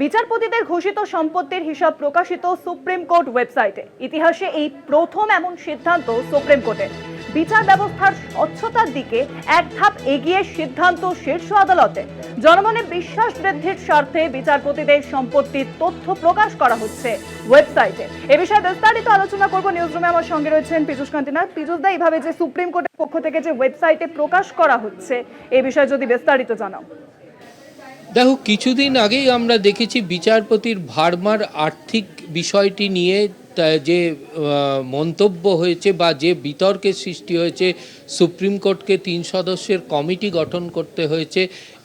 বিচারপতিদের ঘোষিত সম্পত্তির হিসাব প্রকাশিত সুপ্রিম কোর্ট ওয়েবসাইটে। ইতিহাসে এই প্রথম এমন সিদ্ধান্ত সুপ্রিম কোর্টের বিচার ব্যবস্থার স্বচ্ছতার দিকে এক ধাপ এগিয়ে সিদ্ধান্ত শীর্ষ আদালতে। জনমনে বিশ্বাস বৃদ্ধির স্বার্থে বিচারপতিদের সম্পত্তির তথ্য প্রকাশ করা হচ্ছে ওয়েবসাইটে। এ বিষয়ে বিস্তারিত আলোচনা করব নিউজরুমে। আমার সঙ্গে রয়েছেন পীযুষ কান্তিনাথ। পীযুষ দা এইভাবে যে সুপ্রিম কোর্টের পক্ষ থেকে যে ওয়েবসাইটে প্রকাশ করা হচ্ছে, এ বিষয়ে যদি বিস্তারিত জানাও। দেখো, কিছুদিন আগেই আমরা দেখেছি বিচারপতির ভার্মার আর্থিক বিষয়টি নিয়ে যে মন্তব্য হয়েছে বা যে বিতর্কের সৃষ্টি হয়েছে, সুপ্রিম কোর্টকে তিন সদস্যের কমিটি গঠন করতে হয়েছে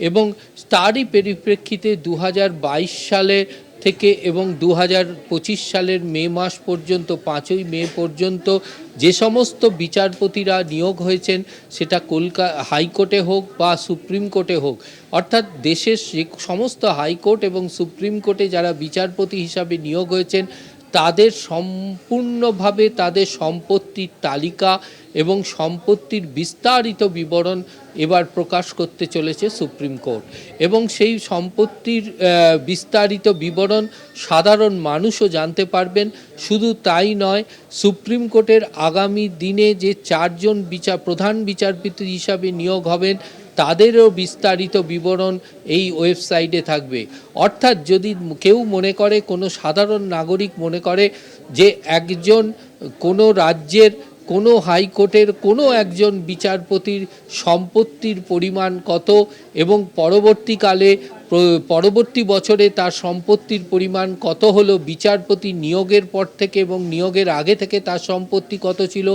এবং তারই পরিপ্রেক্ষিতে দু হাজার বাইশ সালে থেকে এবং দু হাজার পঁচিশ সালের মে মাস পর্যন্ত, পাঁচই মে পর্যন্ত যে সমস্ত বিচারপতিরা নিয়োগ হয়েছেন, সেটা কলকা, হাইকোর্টে হোক বা সুপ্রিম কোর্টে হোক, অর্থাৎ দেশের সমস্ত হাইকোর্ট এবং সুপ্রিম কোর্টে যারা বিচারপতি হিসাবে নিয়োগ হয়েছেন তাদের সম্পূর্ণভাবে তাদের সম্পত্তির তালিকা এবং সম্পত্তির বিস্তারিত বিবরণ এবার প্রকাশ করতে চলেছে সুপ্রিম কোর্ট। এবং সেই সম্পত্তির বিস্তারিত বিবরণ সাধারণ মানুষও জানতে পারবেন। শুধু তাই নয়, সুপ্রিম কোর্টের আগামী দিনে যে চারজন বিচার, প্রধান বিচারপতি হিসাবে নিয়োগ হবেন তাদেরও বিস্তারিত বিবরণ এই ওয়েবসাইটে থাকবে। অর্থাৎ যদি কেউ মনে করে, কোনো সাধারণ নাগরিক মনে করে যে একজন কোনো রাজ্যের, কোনো হাইকোর্টের, কোনো একজন বিচারপতির সম্পত্তির পরিমাণ কত এবং পরবর্তীকালে প্র- পরবর্তী বছরে তার সম্পত্তির পরিমাণ কত হলো, বিচারপতি নিয়োগের পর থেকে এবং নিয়োগের আগে থেকে তার সম্পত্তি কত ছিল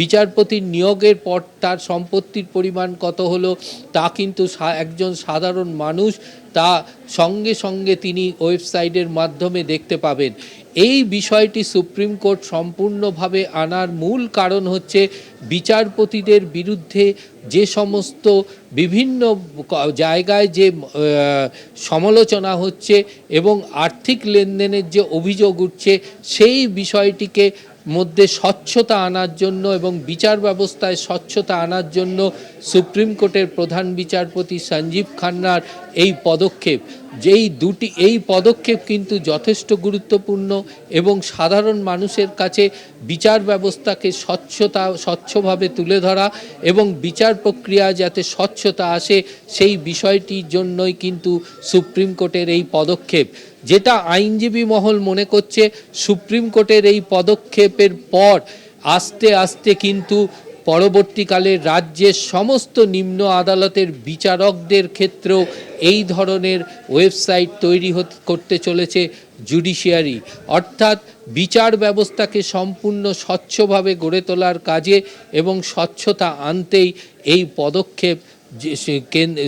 বিচারপতির নিয়োগের পর তার সম্পত্তির পরিমাণ কত হলো, তা কিন্তু একজন সাধারণ মানুষ তা সঙ্গে সঙ্গে তিনি ওয়েবসাইটের মাধ্যমে দেখতে পাবেন। এই বিষয়টি সুপ্রিম কোর্ট সম্পূর্ণভাবে আনার মূল কারণ হচ্ছে বিচারপতিদের বিরুদ্ধে যে সমস্ত বিভিন্ন জায়গায় যে সমালোচনা হচ্ছে এবং আর্থিক লেনদেনের যে অভিযোগ উঠছে, সেই বিষয়টিকে মধ্যে স্বচ্ছতা আনার জন্য এবং বিচার ব্যবস্থায় স্বচ্ছতা আনার জন্য সুপ্রিম কোর্টের প্রধান বিচারপতি সঞ্জীব খান্নার এই পদক্ষেপ। যেই দুটি, এই পদক্ষেপ কিন্তু যথেষ্ট গুরুত্বপূর্ণ এবং সাধারণ মানুষের কাছে বিচার ব্যবস্থাকে স্বচ্ছতা, স্বচ্ছভাবে তুলে ধরা এবং বিচার প্রক্রিয়া যাতে স্বচ্ছতা আসে, সেই বিষয়টির জন্যই কিন্তু সুপ্রিম কোর্টের এই পদক্ষেপ। যেটা আইনজীবী মহল মনে করছে সুপ্রিম কোর্টের এই পদক্ষেপের পর আস্তে আস্তে কিন্তু পরবর্তীকালে রাজ্যের সমস্ত নিম্ন আদালতের বিচারকদের ক্ষেত্রেও এই ধরনের ওয়েবসাইট তৈরি করতে চলেছে জুডিশিয়ারি। অর্থাৎ বিচার ব্যবস্থাকে সম্পূর্ণ স্বচ্ছভাবে গড়ে তোলার কাজে এবং স্বচ্ছতা আনতেই এই পদক্ষেপ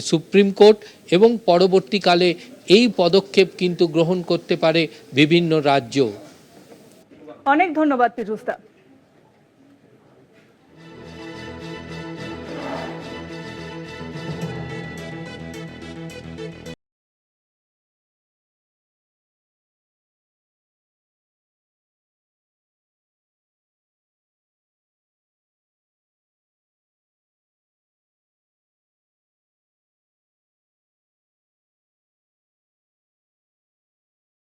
সুপ্রিম কোর্ট এবং পরবর্তীকালে এই পদক্ষেপ কিন্তু গ্রহণ করতে পারে বিভিন্ন রাজ্য। অনেক ধন্যবাদ পীযুষদা